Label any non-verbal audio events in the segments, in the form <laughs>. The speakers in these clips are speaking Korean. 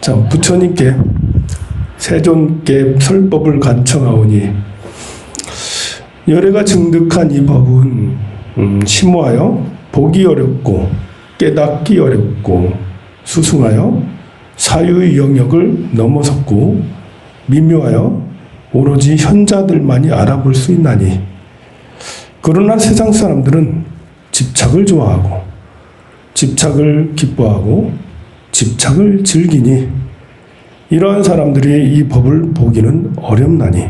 자, 부처님께 세존께 설법을 간청하오니 열애가 증득한 이 법은 음, 심오하여 보기 어렵고 깨닫기 어렵고 수승하여 사유의 영역을 넘어섰고 미묘하여 오로지 현자들만이 알아볼 수 있나니 그러나 세상 사람들은 집착을 좋아하고 집착을 기뻐하고 집착을 즐기니 이러한 사람들이 이 법을 보기는 어렵나니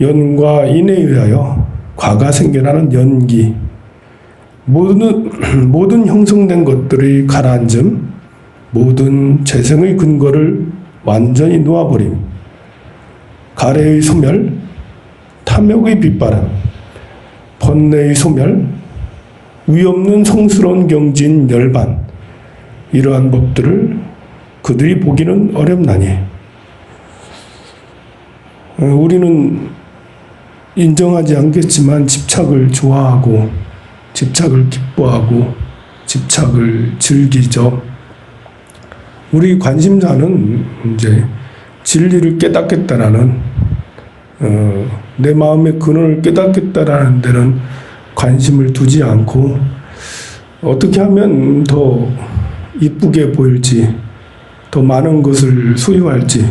연과 인에 의하여 과가 생겨나는 연기 모든 <clears throat> 모든 형성된 것들의 가라앉음 모든 재생의 근거를 완전히 놓아버림 가래의 소멸 탐욕의 빗바람 번뇌의 소멸 위없는 성스러운 경진 열반 이러한 법들을 그들이 보기는 어렵나니 어, 우리는 인정하지 않겠지만 집착을 좋아하고 집착을 기뻐하고 집착을 즐기죠. 우리 관심사는 이제 진리를 깨닫겠다라는 어, 내 마음의 근원을 깨닫겠다라는 데는 관심을 두지 않고 어떻게 하면 더 이쁘게 보일지 더 많은 것을 소유할지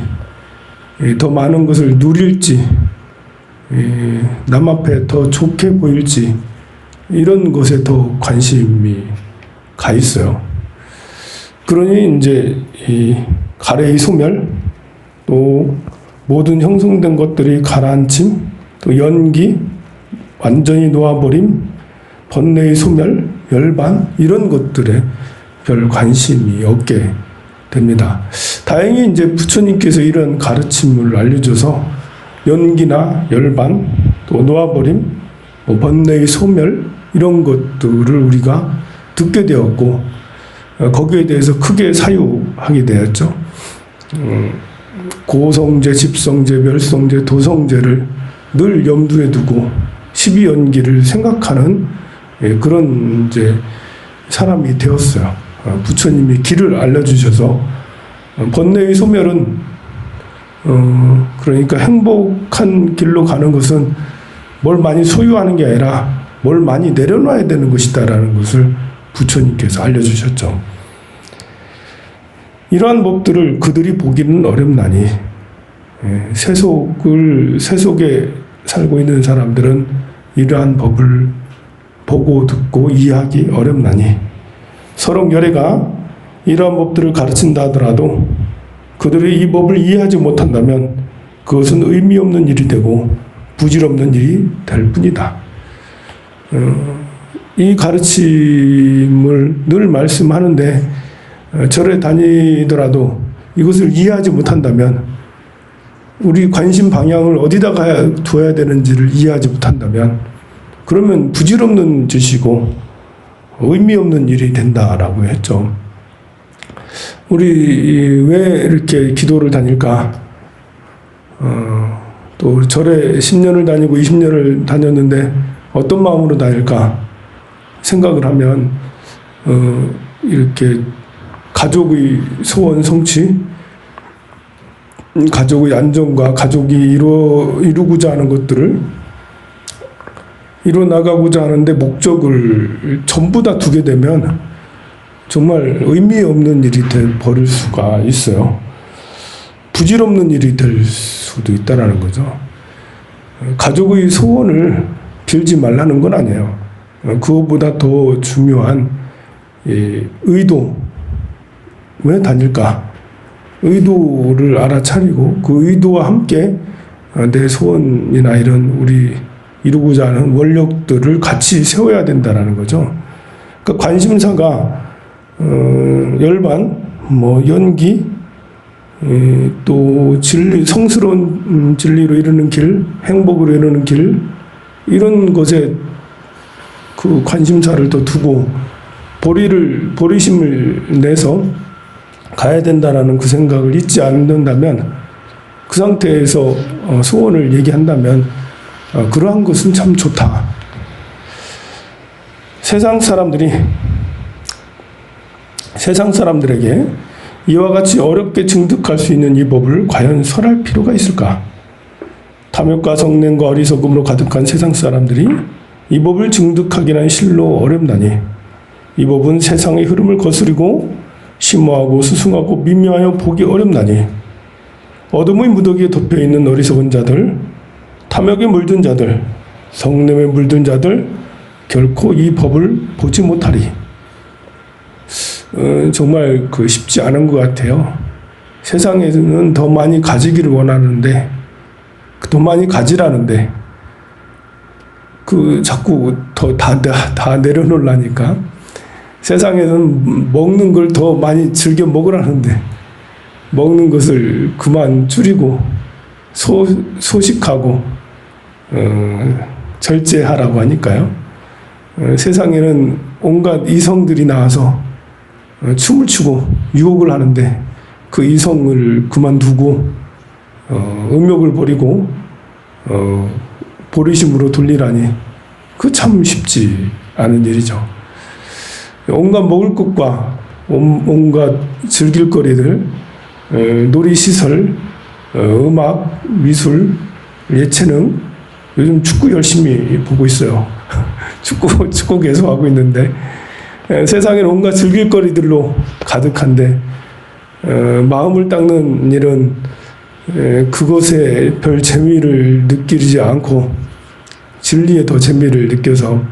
예, 더 많은 것을 누릴지 예, 남 앞에 더 좋게 보일지 이런 것에 더 관심이 가 있어요. 그러니 이제 이 가래의 소멸 또 모든 형성된 것들이 가라앉힘 또 연기 완전히 놓아버림 번뇌의 소멸 열반 이런 것들에 별 관심이 없게 됩니다. 다행히 이제 부처님께서 이런 가르침을 알려줘서 연기나 열반 또 놓아버림 뭐 번뇌의 소멸 이런 것들을 우리가 듣게 되었고 어, 거기에 대해서 크게 사유하게 되었죠. 음, 고성제, 집성제, 멸성제, 도성제를 늘 염두에 두고 십이연기를 생각하는 예, 그런 이제 사람이 되었어요. 어, 부처님이 길을 알려주셔서 어, 번뇌의 소멸은 어, 그러니까 행복한 길로 가는 것은 뭘 많이 소유하는 게 아니라 뭘 많이 내려놔야 되는 것이다라는 것을 부처님께서 알려주셨죠. 이러한 법들을 그들이 보기는 어렵나니 예, 세속을 세속에 살고 있는 사람들은 이러한 법을 보고 듣고 이해하기 어렵나니 서로 열애가 이러한 법들을 가르친다 하더라도 그들이 이 법을 이해하지 못한다면 그것은 의미 없는 일이 되고 부질없는 일이 될 뿐이다. 어, 이 가르침을 늘 말씀하는데 어, 절에 다니더라도 이것을 이해하지 못한다면 우리 관심 방향을 어디다가 두어야 되는지를 이해하지 못한다면 그러면 부질없는 짓이고 의미 없는 일이 된다라고 했죠. 우리 왜 이렇게 기도를 다닐까? 어, 또 절에 10년을 다니고 20년을 다녔는데 어떤 마음으로 다닐까 생각을 하면 어, 이렇게 가족의 소원 성취, 음, 가족의 안정과 가족이 이루 이루고자 하는 것들을 이루 나가고자 하는데 목적을 전부 다 두게 되면 정말 의미 없는 일이 될 버릴 수가 있어요. 부질없는 일이 될 수도 있다라는 거죠. 가족의 소원을 빌지 말라는 건 아니에요. 그것보다 더 중요한 이 의도 왜 다닐까? 의도를 알아차리고 그 의도와 함께 내 소원이나 이런 우리 이루고자 하는 원력들을 같이 세워야 된다라는 거죠. 그 관심사가 어, 열반, 뭐 연기, 에, 또 진리, 성스러운 음, 진리로 이르는 길, 행복으로 이르는 길 이런 것에 그 관심사를 또 두고 보리를 보리심을 내서 가야 된다라는 그 생각을 잊지 않는다면 그 상태에서 어, 소원을 얘기한다면 어, 그러한 것은 참 좋다. 세상 사람들이 세상 사람들에게 이와 같이 어렵게 증득할 수 있는 이 법을 과연 설할 필요가 있을까? 탐욕과 성냄과 어리석음으로 가득한 세상 사람들이 이 법을 증득하기란 실로 어렵나니 이 법은 세상의 흐름을 거스리고 심오하고 수승하고 미묘하여 보기 어렵나니 어둠의 무더기에 덮여 있는 어리석은 자들, 탐욕에 물든 자들, 성냄에 물든 자들 결코 이 법을 보지 못하리. 어, 정말 그 쉽지 않은 것 같아요. 세상에는 더 많이 가지기를 원하는데 더 많이 가지라는데 그 자꾸 더다 다 내려놓으려니까 세상에는 먹는 걸 더 많이 즐겨 먹으라는데 먹는 것을 그만 줄이고 소, 소식하고 어, 절제하라고 하니까요. 어, 세상에는 온갖 이성들이 나와서 어, 춤을 추고 유혹을 하는데 그 이성을 그만두고 어, 음욕을 버리고 어, 보리심으로 돌리라니 그 참 쉽지 않은 일이죠. 온갖 먹을 것과 온- 온갖 즐길 거리들, 어, 놀이 시설, 어, 음악, 미술, 예체능, 요즘 축구 열심히 보고 있어요. <laughs> 축구 축구 계속 하고 있는데 에, 세상에 온갖 즐길 거리들로 가득한데 어, 마음을 닦는 일은 에, 그것에 별 재미를 느끼지 않고 진리에 더 재미를 느껴서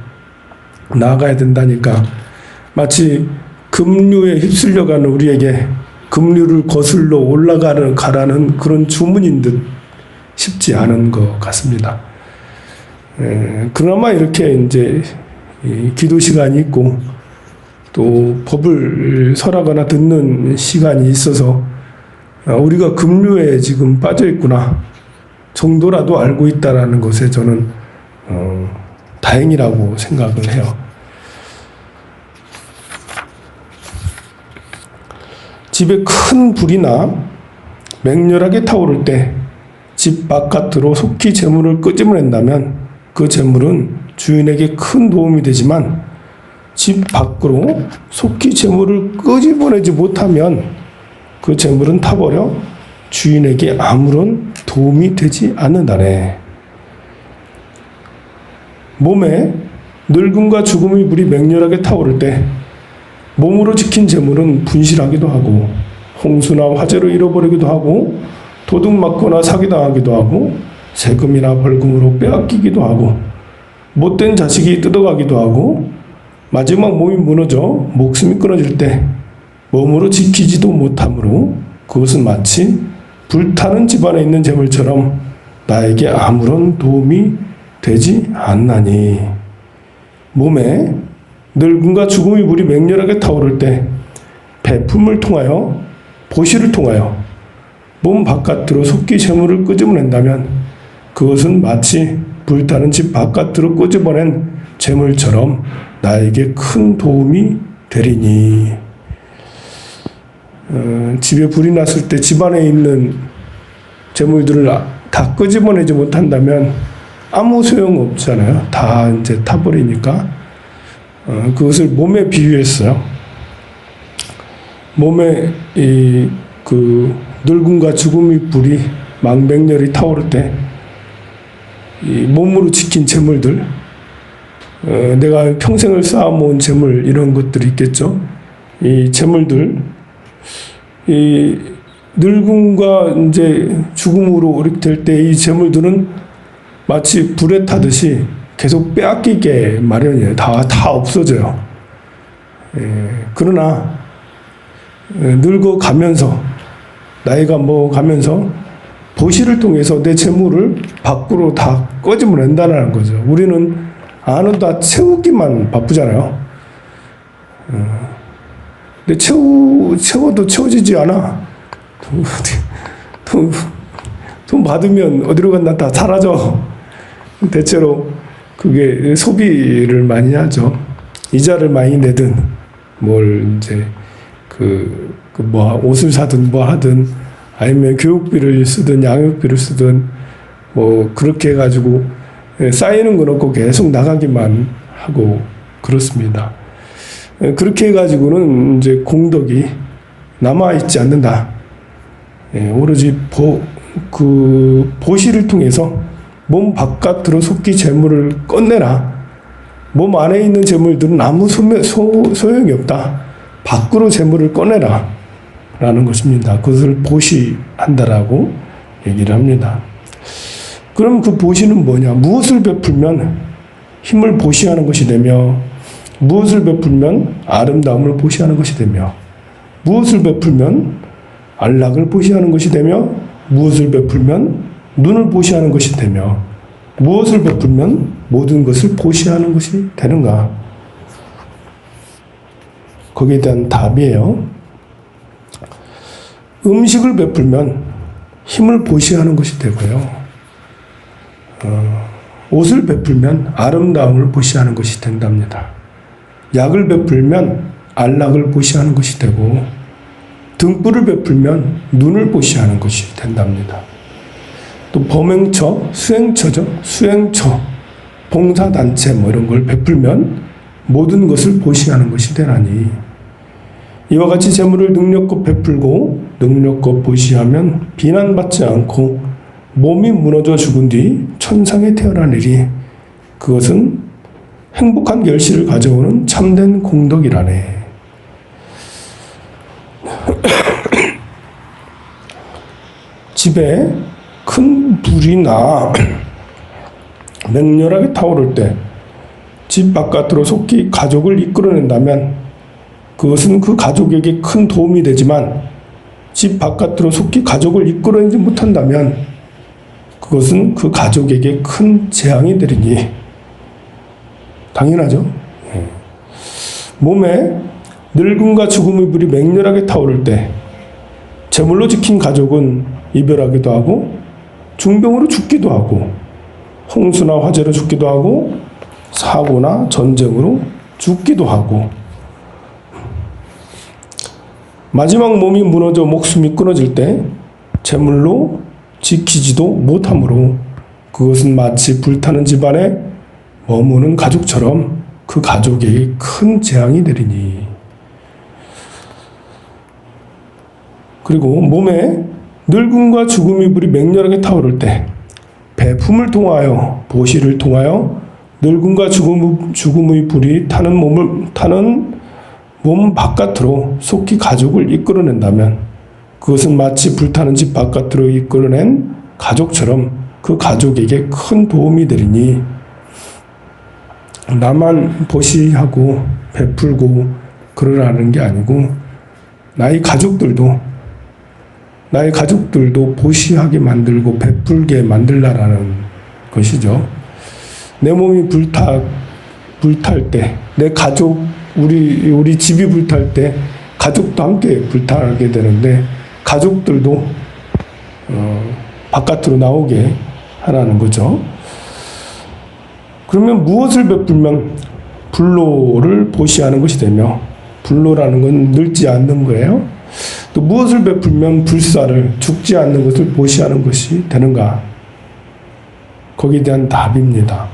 나아가야 된다니까 마치 급류에 휩쓸려가는 우리에게 급류를 거슬러 올라가는 가라는 그런 주문인 듯 쉽지 않은 것 같습니다. 에, 그나마 이렇게 이제 이 기도 시간이 있고 또 법을 설하거나 듣는 시간이 있어서 아, 우리가 급류에 지금 빠져 있구나 정도라도 알고 있다라는 것에 저는 어, 다행이라고 생각을 해요. 집에 큰 불이나 맹렬하게 타오를 때 집 바깥으로 속히 재물을 끄집어낸다면 그 재물은 주인에게 큰 도움이 되지만 집 밖으로 속히 재물을 끄집어내지 못하면 그 재물은 타버려 주인에게 아무런 도움이 되지 않는다네. 몸에 늙음과 죽음의 불이 맹렬하게 타오를 때 몸으로 지킨 재물은 분실하기도 하고 홍수나 화재로 잃어버리기도 하고 도둑 맞거나 사기당하기도 하고 세금이나 벌금으로 빼앗기기도 하고 못된 자식이 뜯어가기도 하고 마지막 몸이 무너져 목숨이 끊어질 때 몸으로 지키지도 못하므로 그것은 마치 불타는 집안에 있는 재물처럼 나에게 아무런 도움이 되지 않나니. 몸에 늙음과 죽음의 불이 맹렬하게 타오를 때 배품을 통하여 보시를 통하여 몸 바깥으로 속기 재물을 끄집어낸다면 그것은 마치 불타는 집 바깥으로 끄집어낸 재물처럼 나에게 큰 도움이 되리니 어, 집에 불이 났을 때 집안에 있는 재물들을 아- 다 끄집어내지 못한다면 아무 소용 없잖아요. 다 이제 타버리니까 어, 그것을 몸에 비유했어요. 몸에 이 그 늙음과 죽음의 불이 망백렬이 타오를 때이 몸으로 지킨 재물들, 어, 내가 평생을 쌓아모은 재물 이런 것들이 있겠죠. 이 재물들, 이 늙음과 이제 죽음으로 이렇게 될때 이 재물들은 마치 불에 타듯이 계속 빼앗기게 마련이에요. 다, 다 없어져요. 예, 그러나 예, 늙어 가면서 나이가 뭐 가면서 보시를 통해서 내 재물을 밖으로 다 꺼집어낸다는 거죠. 우리는 안은 다 채우기만 바쁘잖아요. 어, 근데 채우, 채워도 채워지지 않아. 돈, 돈, 돈 받으면 어디로 갔나 다 사라져. 대체로 그게 소비를 많이 하죠. 이자를 많이 내든 뭘 이제 그, 그 뭐 옷을 사든 뭐 하든 아니면 교육비를 쓰든 양육비를 쓰든 뭐 그렇게 해가지고 예, 쌓이는 건 없고 계속 나가기만 하고 그렇습니다. 예, 그렇게 해가지고는 이제 공덕이 남아 있지 않는다. 예, 오로지 보, 그 보시를 통해서 몸 바깥으로 속기 재물을 꺼내라. 몸 안에 있는 재물들은 아무 소매, 소, 소용이 없다. 밖으로 재물을 꺼내라. 라는 것입니다. 그것을 보시한다라고 얘기를 합니다. 그럼 그 보시는 뭐냐? 무엇을 베풀면 힘을 보시하는 것이 되며, 무엇을 베풀면 아름다움을 보시하는 것이 되며, 무엇을 베풀면 안락을 보시하는 것이 되며, 무엇을 베풀면 눈을 보시하는 것이 되며, 무엇을 베풀면 모든 것을 보시하는 것이 되는가? 거기에 대한 답이에요. 음식을 베풀면 힘을 보시하는 것이 되고요. 어, 옷을 베풀면 아름다움을 보시하는 것이 된답니다. 약을 베풀면 안락을 보시하는 것이 되고 등불을 베풀면 눈을 보시하는 것이 된답니다. 또 범행처, 수행처죠. 수행처, 봉사단체 뭐 이런 걸 베풀면 모든 것을 보시하는 것이 되나니 이와 같이 재물을 능력껏 베풀고 능력껏 보시하면 비난받지 않고 몸이 무너져 죽은 뒤 천상에 태어나리니 그것은 행복한 결실을 가져오는 참된 공덕이라네. <coughs> 집에 큰 불이 나 <coughs> 맹렬하게 타오를 때 집 바깥으로 속히 가족을 이끌어낸다면 그것은 그 가족에게 큰 도움이 되지만 집 바깥으로 속히 가족을 이끌어내지 못한다면 그것은 그 가족에게 큰 재앙이 되리니 당연하죠. 예. 몸에 늙음과 죽음의 불이 맹렬하게 타오를 때 제물로 지킨 가족은 이별하기도 하고 중병으로 죽기도 하고 홍수나 화재로 죽기도 하고 사고나 전쟁으로 죽기도 하고 마지막 몸이 무너져 목숨이 끊어질 때 제물로 지키지도 못하므로 그것은 마치 불타는 집안에 머무는 가족처럼 그 가족에게 큰 재앙이 되리니. 그리고 몸에 늙음과 죽음의 불이 맹렬하게 타오를 때 배품을 통하여 보시를 통하여 늙음과 죽음, 죽음의 불이 타는 몸을 타는 몸 바깥으로 속히 가족을 이끌어낸다면 그것은 마치 불타는 집 바깥으로 이끌어낸 가족처럼 그 가족에게 큰 도움이 되리니 나만 보시하고 베풀고 그러라는 게 아니고 나의 가족들도 나의 가족들도 보시하게 만들고 베풀게 만들라라는 것이죠. 내 몸이 불타 불탈 때, 내 가족 우리 우리 집이 불탈 때 가족도 함께 불타게 되는데 가족들도 어, 바깥으로 나오게 하라는 거죠. 그러면 무엇을 베풀면 불로를 보시하는 것이 되며 불로라는 건 늙지 않는 거예요. 또 무엇을 베풀면 불사를 죽지 않는 것을 보시하는 것이 되는가? 거기에 대한 답입니다.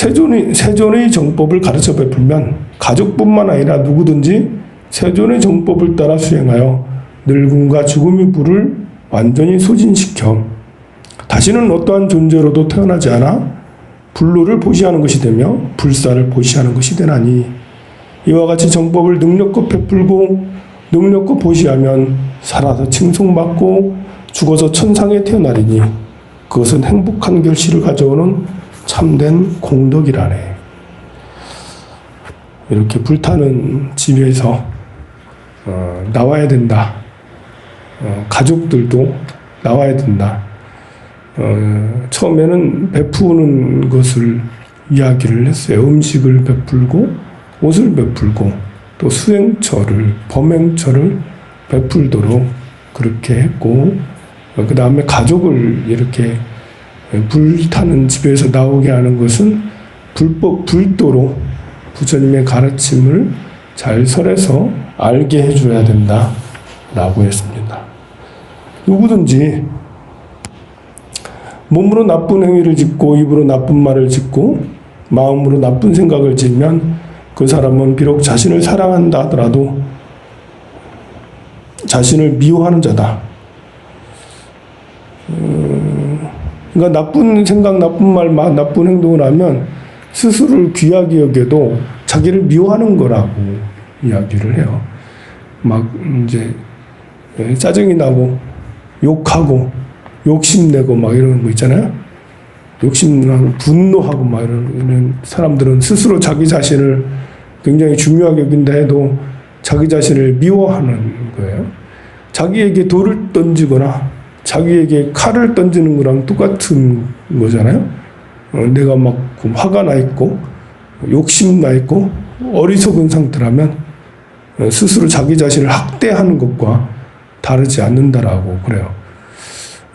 세존의, 세존의 정법을 가르쳐 베풀면 가족뿐만 아니라 누구든지 세존의 정법을 따라 수행하여 늙음과 죽음의 불을 완전히 소진시켜 다시는 어떠한 존재로도 태어나지 않아 불로를 보시하는 것이 되며 불사를 보시하는 것이 되나니 이와 같이 정법을 능력껏 베풀고 능력껏 보시하면 살아서 칭송받고 죽어서 천상에 태어나리니 그것은 행복한 결실을 가져오는 참된 공덕이라네. 이렇게 불타는 집에서 어, 나와야 된다. 어, 가족들도 나와야 된다. 어, 처음에는 베푸는 것을 이야기를 했어요. 음식을 베풀고 옷을 베풀고 또 수행처를 범행처를 베풀도록 그렇게 했고 어, 그 다음에 가족을 이렇게 불타는 집에서 나오게 하는 것은 불법 불도로 부처님의 가르침을 잘 설해서 알게 해줘야 된다 라고 했습니다. 누구든지 몸으로 나쁜 행위를 짓고 입으로 나쁜 말을 짓고 마음으로 나쁜 생각을 짓면 그 사람은 비록 자신을 사랑한다 하더라도 자신을 미워하는 자다. 음, 그러니까 나쁜 생각, 나쁜 말, 마- 나쁜 행동을 하면 스스로를 귀하게 여겨도 자기를 미워하는 거라고 이야기를 해요. 막 이제 짜증이 나고 욕하고 욕심내고 막 이러는 거 있잖아요. 욕심나고 분노하고 막 이런, 이런 사람들은 스스로 자기 자신을 굉장히 중요하게 여긴다 해도 자기 자신을 미워하는 거예요. 자기에게 돌을 던지거나 자기에게 칼을 던지는 거랑 똑같은 거잖아요. 어, 내가 막그 화가 나 있고 욕심 나 있고 어리석은 상태라면 어, 스스로 자기 자신을 학대하는 것과 다르지 않는다라고 그래요.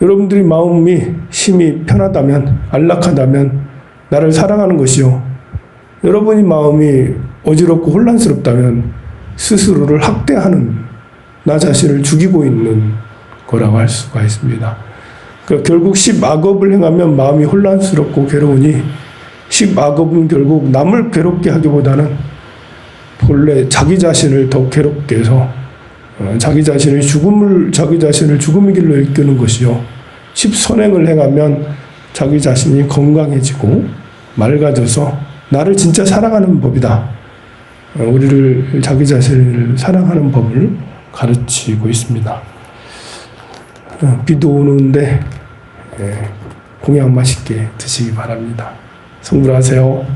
여러분들이 마음이 심히 편하다면 안락하다면 나를 사랑하는 것이요. 여러분이 마음이 어지럽고 혼란스럽다면 스스로를 학대하는 나 자신을 죽이고 있는 거라고 할 수가 있습니다. 그러니까 결국 십악업을 행하면 마음이 혼란스럽고 괴로우니 십악업은 결국 남을 괴롭게 하기보다는 본래 자기 자신을 더 괴롭게 해서 어, 자기 자신의 죽음을 자기 자신을 죽음의 길로 이끄는 것이요. 십선행을 행하면 자기 자신이 건강해지고 맑아져서 나를 진짜 사랑하는 법이다. 어, 우리를 자기 자신을 사랑하는 법을 가르치고 있습니다. 어, 비도 오는데 예, 공양 맛있게 드시기 바랍니다. 성불하세요.